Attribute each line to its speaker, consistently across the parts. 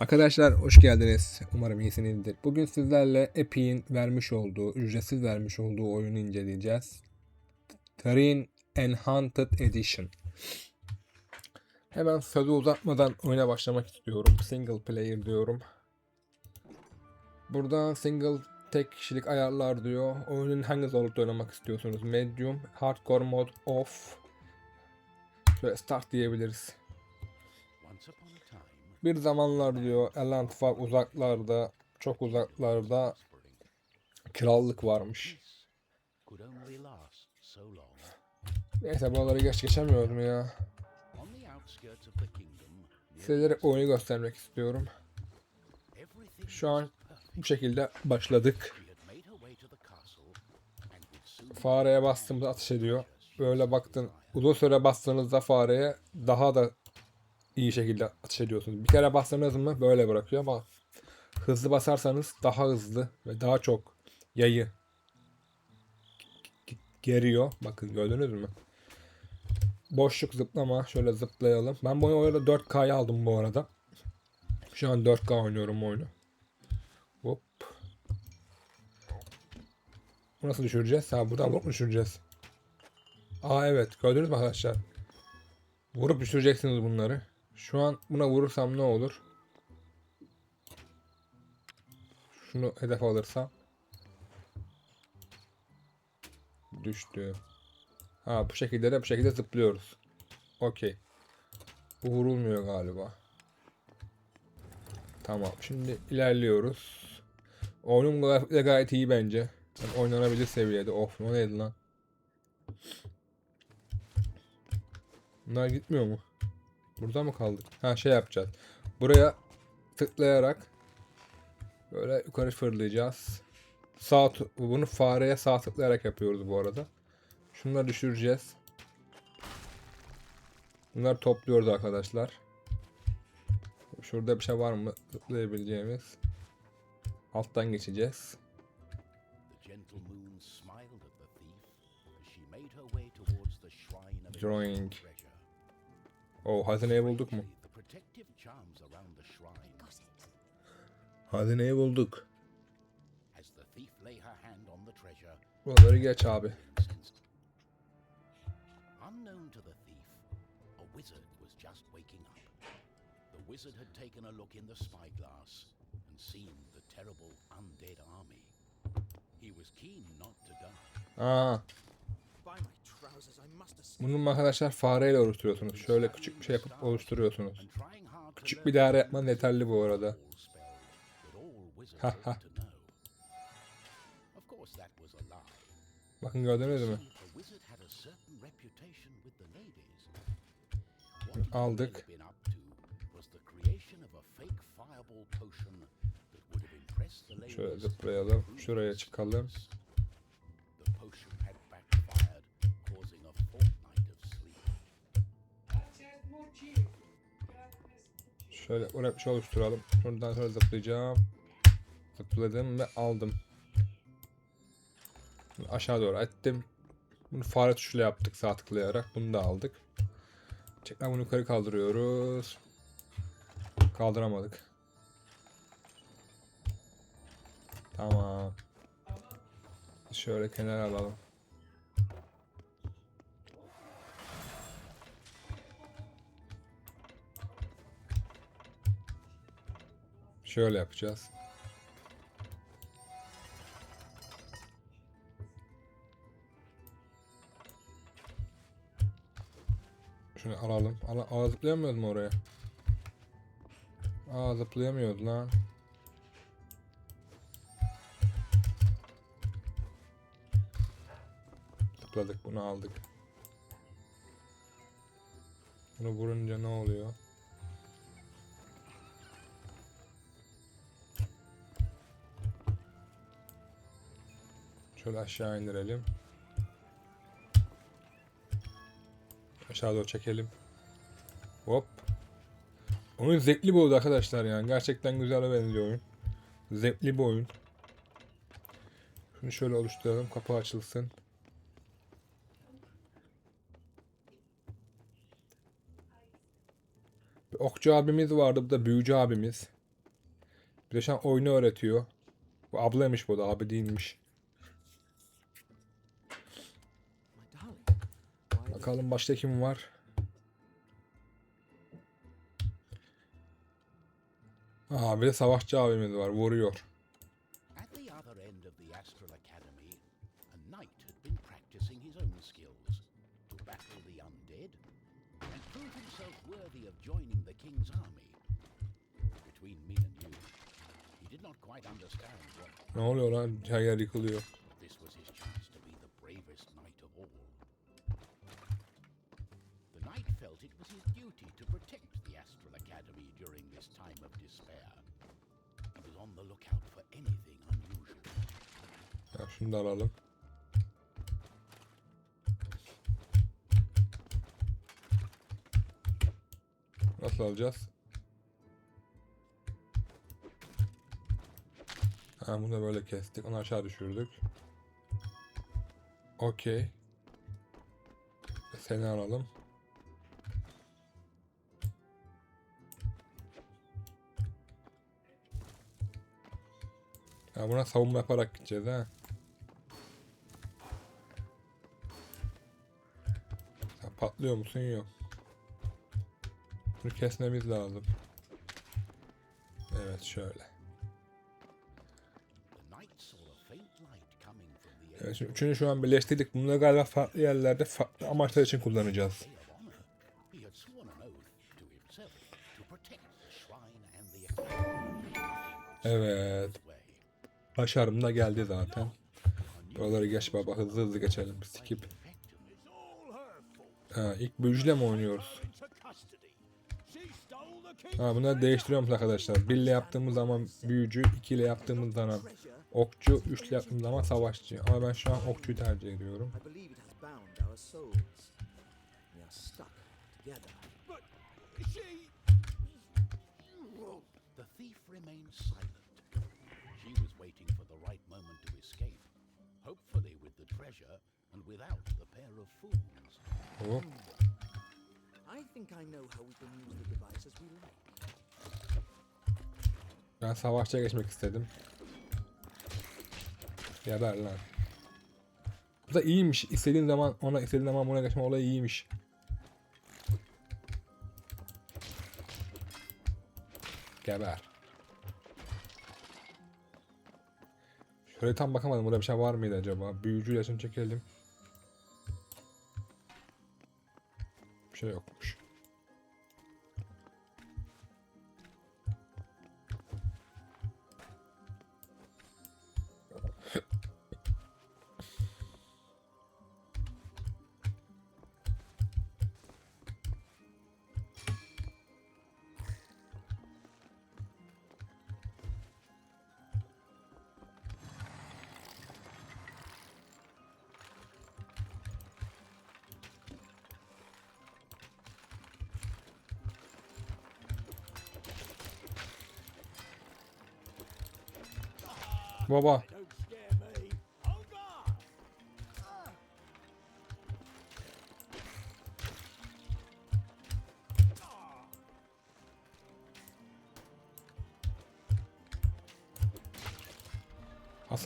Speaker 1: Arkadaşlar hoş geldiniz. Umarım iyisinizdir. Bugün sizlerle Epic'in vermiş olduğu, ücretsiz vermiş olduğu oyunu inceleyeceğiz. Terrain Enhanced Edition. Hemen sözü uzatmadan oyuna başlamak istiyorum. Single player diyorum. Burada single tek kişilik ayarlar diyor. Oyunun hangi zorlukta oynamak istiyorsunuz? Medium, Hardcore mod, Off. Şöyle start diyebiliriz. Bir zamanlar diyor Elantfa uzaklarda, çok uzaklarda krallık varmış. Neyse buraları geç geçemiyorum ya. Sizlere oyunu göstermek istiyorum. Şu an bu şekilde başladık. Fareye bastığımda ateş ediyor. Böyle baktın uzun süre bastığınızda fareye daha da iyi şekilde ateş ediyorsunuz. Bir kere bastınız mı böyle bırakıyor ama hızlı basarsanız daha hızlı ve daha çok yayı geriyor. Bakın gördünüz mü? Boşluk zıplama. Şöyle zıplayalım. Ben bu oyunu 4K'ya aldım bu arada. Şu an 4K oynuyorum oyunu. Hop. Bu nasıl düşüreceğiz? Ha buradan vurup düşüreceğiz? Aa evet gördünüz mü arkadaşlar? Vurup düşüreceksiniz bunları. Şu an buna vurursam ne olur? Şunu hedef alırsam. Düştü. Ha bu şekilde de bu şekilde zıplıyoruz. Okey. Bu vurulmuyor galiba. Tamam şimdi ilerliyoruz. Oyunun grafikleri gayet iyi bence. Yani oynanabilir seviyede. Of o neydi lan? Bunlar gitmiyor mu? Burada mı kaldık? Ha şey yapacağız. Buraya tıklayarak böyle yukarı fırlayacağız. Sağ bunu fareye sağ tıklayarak yapıyoruz bu arada. Şunları düşüreceğiz. Bunları topluyoruz arkadaşlar. Şurada bir şey var mı tıklayabileceğimiz? Alttan geçeceğiz. Drawing.
Speaker 2: Ancient treasure.
Speaker 1: O hazineyi bulduk mu?
Speaker 2: Strangely, The protective charms around the shrine
Speaker 1: Hazineyi bulduk.
Speaker 2: as the thief lay her hand on the treasure
Speaker 1: Buraları geç abi.
Speaker 2: incensed. Unknown to the thief, a wizard was just waking up. The wizard had taken a look in the spyglass and seen the terrible undead army. He was keen not to die.
Speaker 1: Aa,
Speaker 3: By my trousers, I must escape.
Speaker 1: bunu arkadaşlar fareyle oluşturuyorsunuz. Şöyle küçük bir şey yapıp oluşturuyorsunuz. Küçük bir daire yapman yeterli bu arada.
Speaker 2: all spell that all wizards
Speaker 1: Ha,
Speaker 2: ought
Speaker 1: ha. Şöyle şey oluşturalım. Şuradan sonra zıplayacağım. Zıpladım ve aldım. Aşağı doğru ettim. Bunu fare tuşuyla yaptık sağ tıklayarak. Bunu da aldık. Tekrar bunu yukarı kaldırıyoruz. Kaldıramadık. Tamam. Şöyle kenara alalım. Şöyle yapacağız. Şunu alalım. Ala, aa zıplayamıyoruz mu oraya? Aa zıplayamıyoruz lan. Zıpladık bunu aldık. Bunu vurunca ne oluyor? Şöyle aşağı indirelim. Aşağı doğru çekelim. Hop. Oyun zevkli bir arkadaşlar yani. Gerçekten güzel benziyor oyun. Zevkli bir oyun. Şunu şöyle oluşturalım. Kapı açılsın. Bir okçu abimiz vardı. Bu da büyücü abimiz. Bir de şu an oyunu öğretiyor. Bu ablaymış bu da abi değilmiş. Bakalım başta kim var? Aa bir de savaşçı abimiz var. Vuruyor.
Speaker 2: At the other end of the his duty to protect the Astral Academy during this time of despair. He was on the lookout for anything unusual.
Speaker 1: Ya şunu alalım. Nasıl alacağız? Ha bunu da böyle kestik. Onu aşağı düşürdük. Okey. Seni alalım. Ya buna savunma yaparak gideceğiz ha. Sen patlıyor musun? Yok. Bunu kesmemiz lazım. Evet şöyle. Evet şimdi üçünü şu an birleştirdik. Bunları galiba farklı yerlerde farklı amaçlar için kullanacağız. Evet. Başarım da geldi zaten. Buraları geç baba hızlı hızlı geçelim. Skip. Ha, ilk büyücüyle mi oynuyoruz? Ha, bunları değiştiriyoruz arkadaşlar. 1 ile yaptığımız zaman büyücü, 2 ile yaptığımız zaman okçu, 3 ile yaptığımız zaman savaşçı. Ama ben şu an okçuyu tercih ediyorum.
Speaker 2: The. Treasure and without the pair of fools.
Speaker 1: Hop.
Speaker 3: I think I know how we can use the device as we like.
Speaker 1: Ben savaşçıya geçmek istedim. Geber lan. Bu da iyiymiş. İstediğin zaman ona istediğin zaman buna geçme olayı iyiymiş. Geber. Şöyle tam bakamadım. Burada bir şey var mıydı acaba? Büyücü yaşını çekelim. Bir şey yokmuş. Baba.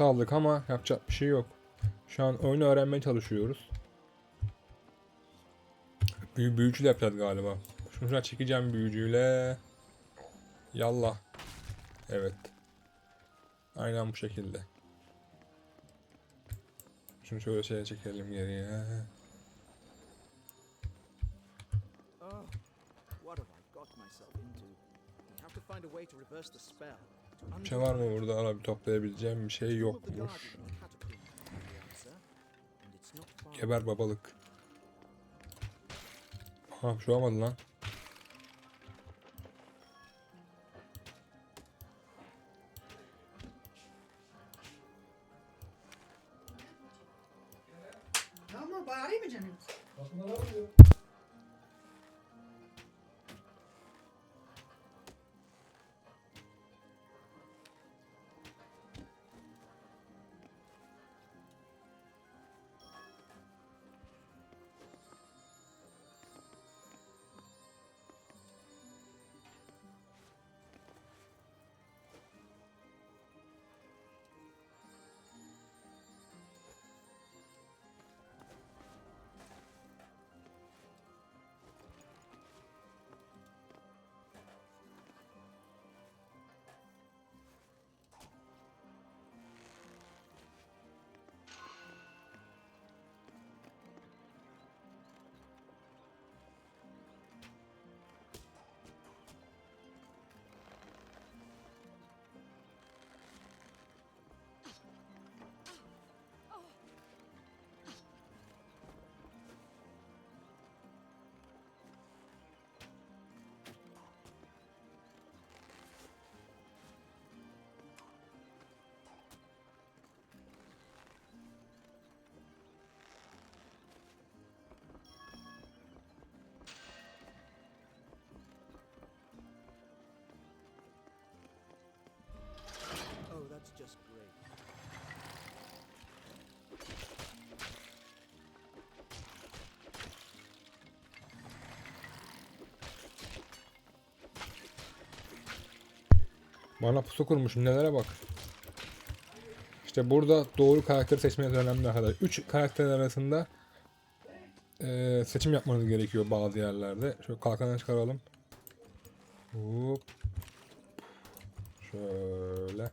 Speaker 1: Aldık ama yapacak bir şey yok. Şu an oyunu öğrenmeye çalışıyoruz. Büyü büyücüyle yapacağız galiba. Şunu çekeceğim büyücüyle. Yallah. Evet. Aynen bu şekilde. Şunu şöyle şeye çekelim geriye.
Speaker 3: Oh, what have I got myself into? We have to find a way to reverse the spell. To
Speaker 1: Bir şey var mı burada? Ara bir toplayabileceğim bir şey yokmuş. Geber babalık. Ha şey olmadı lan.
Speaker 4: Canım?
Speaker 1: Bana pusu kurmuşum nelere bak. İşte burada doğru karakteri seçmeniz önemli arkadaşlar. 3 karakter arasında eee, seçim yapmanız gerekiyor bazı yerlerde. Şöyle kalkanı çıkaralım. Hop. Şöyle.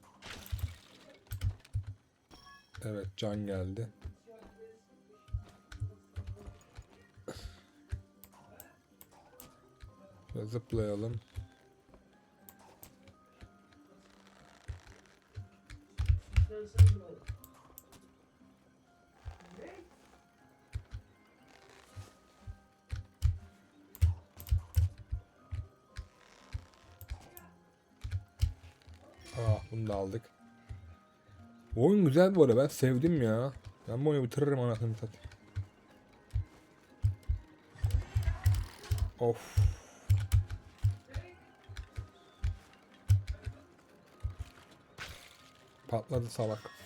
Speaker 1: Evet can geldi. Şöyle zıplayalım. Aldık. Oyun güzel bu arada ben sevdim ya. Ben bu oyunu bitiririm anasını satayım. Of. Patladı salak.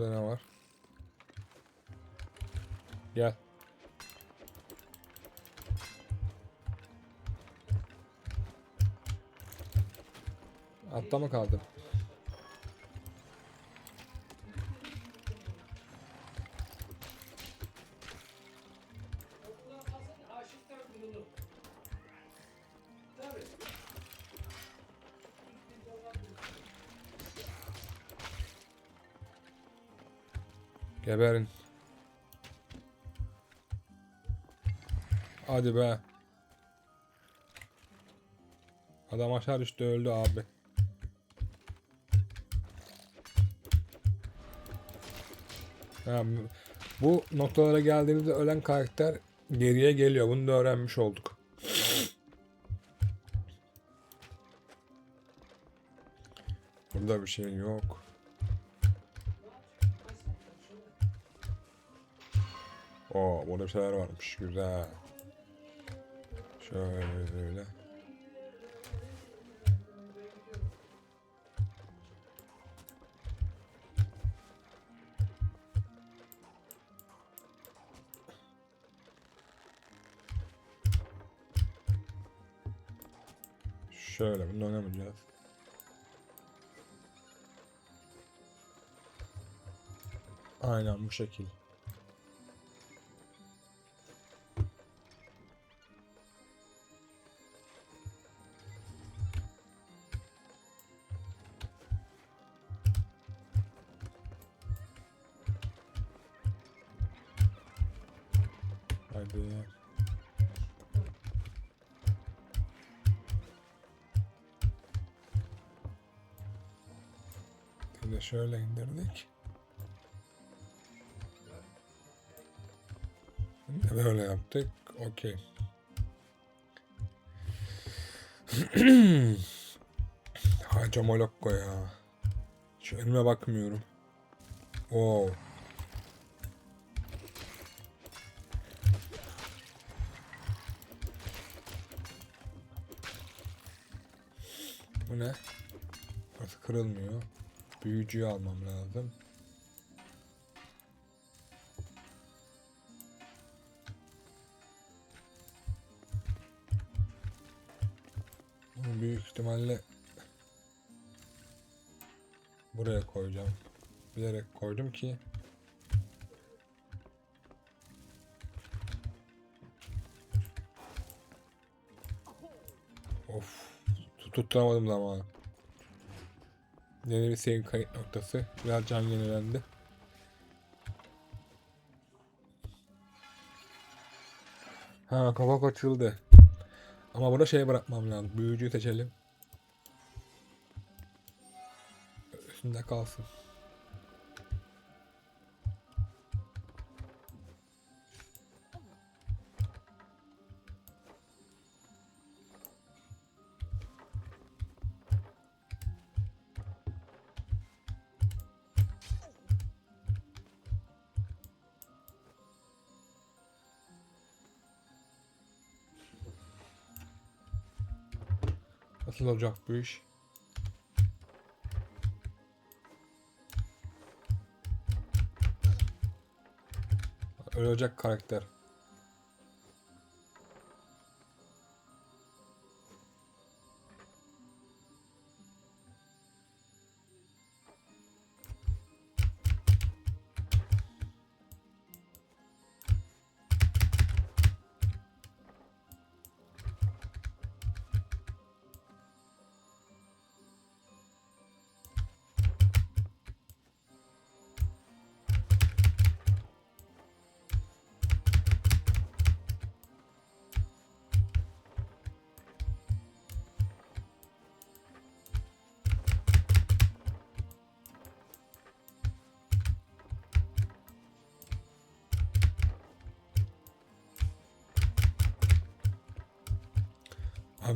Speaker 1: Burada ne var? Gel. Altta mı kaldı? Geberin. Hadi be. Adam aşağı düştü öldü abi. Bu- bu noktalara geldiğimizde ölen karakter geriye geliyor. Bunu da öğrenmiş olduk. Burada bir şey yok. Oo, burada bir şeyler varmış. Güzel. Şöyle. Şöyle bunu oynamayacağız. Aynen bu şekil. Yaptık. Okey. Haca Molokko ya. Şu önüme bakmıyorum. Wow. Bu ne? Burası kırılmıyor. Büyücüyü almam lazım. İhtimalle buraya koyacağım. Bilerek koydum ki Of tut- tutturamadım da ama. Yeni bir save kayıt noktası. Biraz can yenilendi. Ha kapak açıldı. Ama burada şey bırakmam lazım. Büyücüyü seçelim. üstünde kalsın. Nasıl olacak bu iş? Ölecek karakter.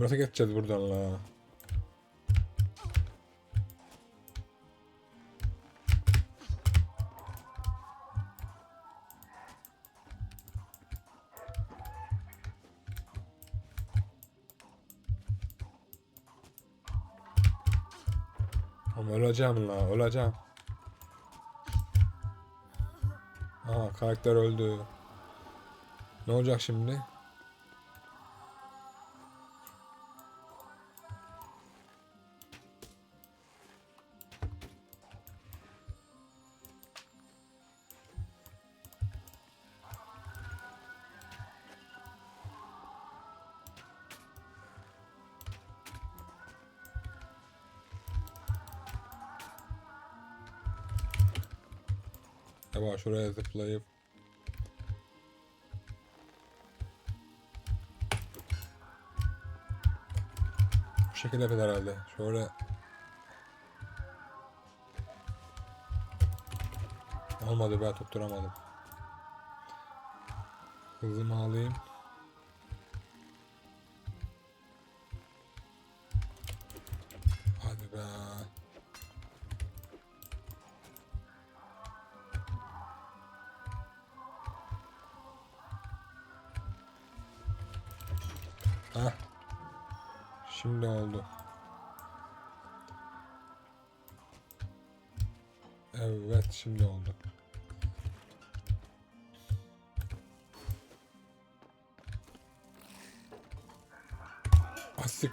Speaker 1: Nasıl geçeceğiz buradan la? Ama öleceğim la, öleceğim. Aa karakter öldü. Ne olacak şimdi? Şuraya zıplayıp Bu şekilde yapıyor herhalde. Şöyle Olmadı ben tutturamadım. Hızımı alayım.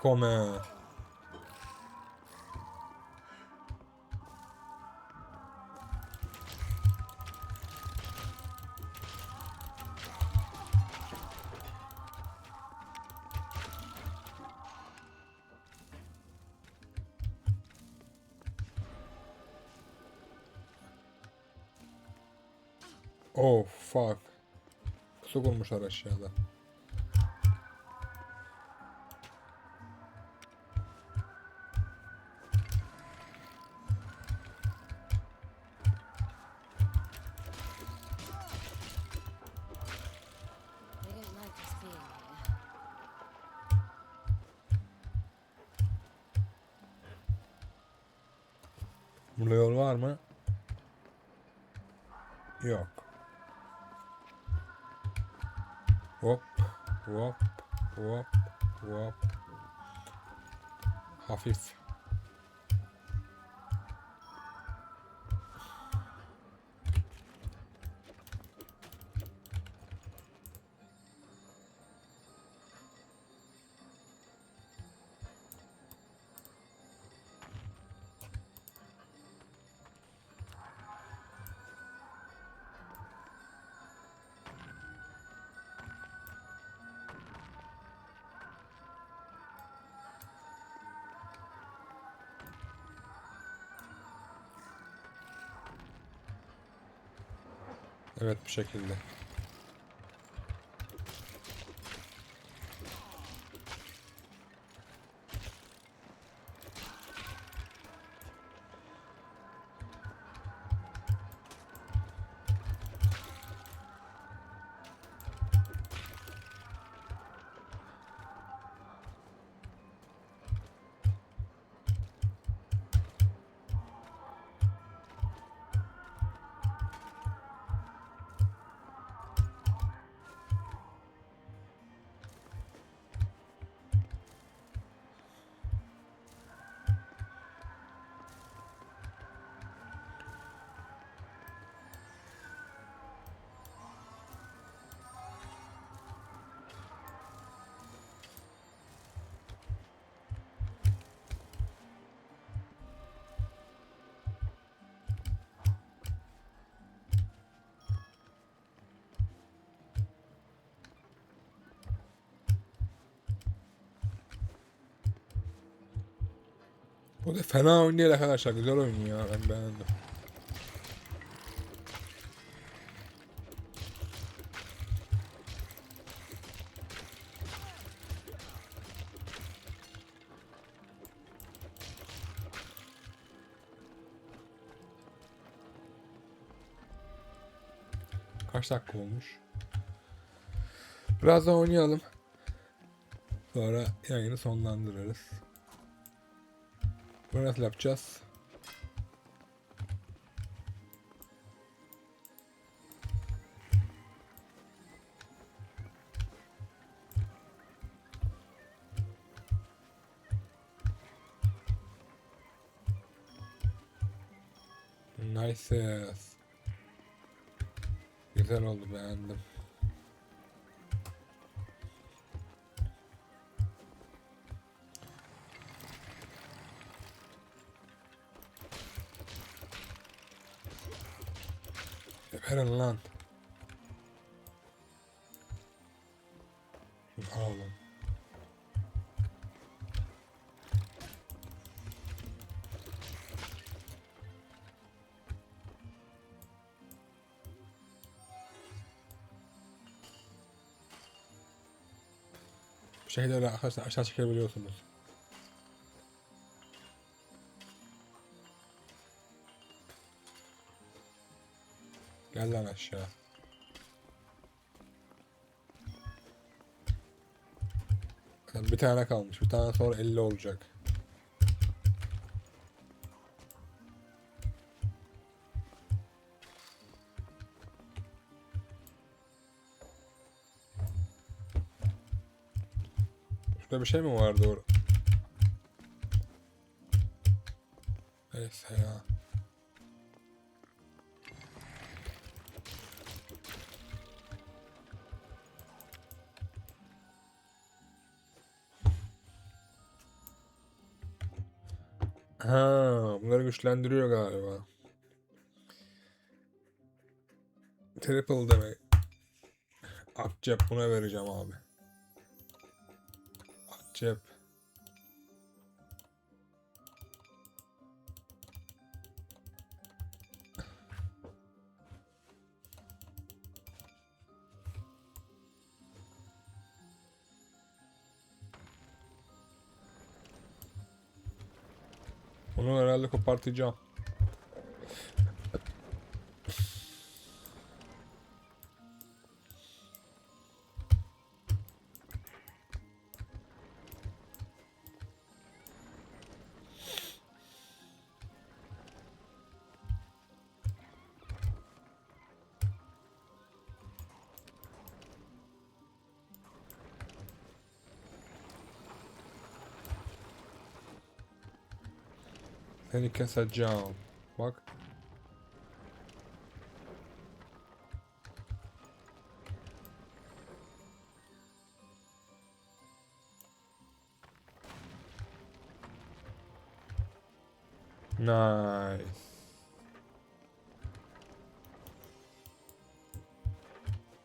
Speaker 1: Asikome. Oh fuck. Kusuk olmuşlar aşağıda. Hop, hop, hop, hop. Hafif. Evet bu şekilde. Bu da fena oyun değil arkadaşlar. Güzel oyun ya. Ben beğendim. Kaç dakika olmuş? Biraz daha oynayalım. Sonra yayını sonlandırırız. Bunu nasıl yapacağız? Nice. Güzel oldu beğendim. Verin lan. Lan. Bu şekilde arkadaşlar aşağı çekebiliyorsunuz. Gel lan aşağı. Bir tane kalmış. Bir tane sonra 50 olacak. Şurada bir şey mi vardı orada? Neyse ya. Ha, bunları güçlendiriyor galiba. Triple demek. Akcep buna vereceğim abi. Akcep. Bunu herhalde kopartacağım. Seni keseceğim. Bak. Nice.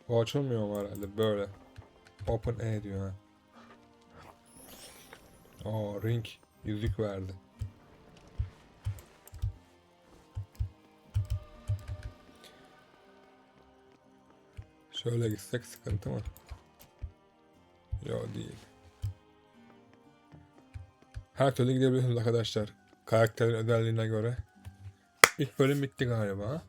Speaker 1: Bu açılmıyor mu herhalde böyle. Open A diyor ha. Oo ring yüzük verdi. Şöyle gitsek sıkıntı mı? Yok değil. Her türlü gidebiliyorsunuz arkadaşlar. Karakterin özelliğine göre. İlk bölüm bitti galiba.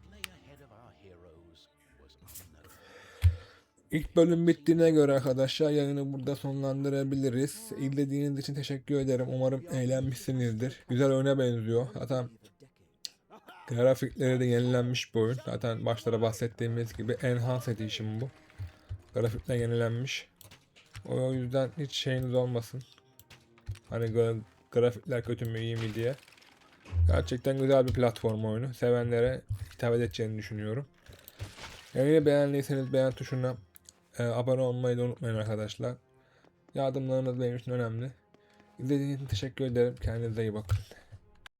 Speaker 1: İlk bölüm bittiğine göre arkadaşlar yayını burada sonlandırabiliriz. İzlediğiniz için teşekkür ederim. Umarım eğlenmişsinizdir. Güzel oyuna benziyor. Zaten grafikleri de yenilenmiş bu oyun. Zaten başta bahsettiğimiz gibi Enhanced Edition bu. Grafikler yenilenmiş. O yüzden hiç şeyiniz olmasın. Hani gra- grafikler kötü mü iyi mi diye. Gerçekten güzel bir platform oyunu. Sevenlere hitap edeceğini düşünüyorum. Yayını beğendiyseniz beğen tuşuna e, abone olmayı da unutmayın arkadaşlar. Yardımlarınız benim için önemli. İzlediğiniz için teşekkür ederim. Kendinize iyi bakın.